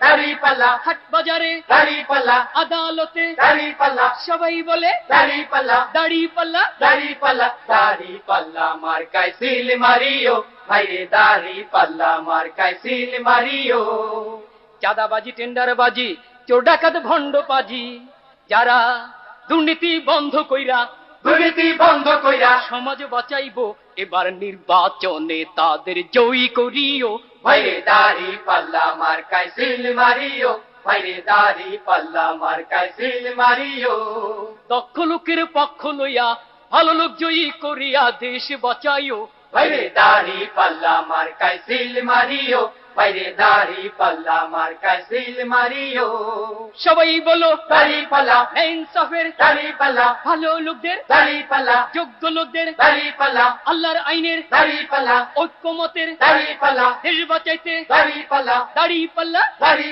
দাড়ি পাল্লা হাট বাজারে দাড়ি পাল্লা আদালতে দাড়ি পাল্লা সবাই বলে দাড়ি পাল্লা দাড়ি পাল্লা দাড়ি পাল্লা দাড়ি পাল্লা মার্কায় সিল মারিও ভাইরে দাড়ি পাল্লা মার্কায় সিল মারিও। চাঁদাবাজি টেন্ডারবাজি চোর ডাকাত ভণ্ড পাজি যারা দুর্নীতি বন্ধ কইরা দুর্নীতি বন্ধ কইরা সমাজ বাঁচাইবো। এবার নির্বাচনে তাদের জয়ী করিও। ভাইরে দাড়ি পাল্লা মার্কায় সিল মারিও। ভাইরে দাড়ি পাল্লা মার্কায় সিল মারিও। দক্ষ লোকের পক্ষ লইয়া ভালো লোক জয়ী করিয়া দেশ বাঁচাইও। ভাইরে দাড়ি পাল্লা মার্কায় সিল মারিও। দাড়ি পাল্লা মার্কায় সিল মারিও। সবাই বলো দাড়ি পাল্লা। ইনসাফের দাড়ি পাল্লা। ভালো লোকদের। দাড়ি পাল্লা। যোগ্য লোকদের। দাড়ি পাল্লা। আল্লাহর আইনের দাড়ি পাল্লা। ঐক্যমতের দাড়ি পাল্লা। দেশ বাঁচাইতে দাড়ি পাল্লা। দাড়ি পাল্লা। দাড়ি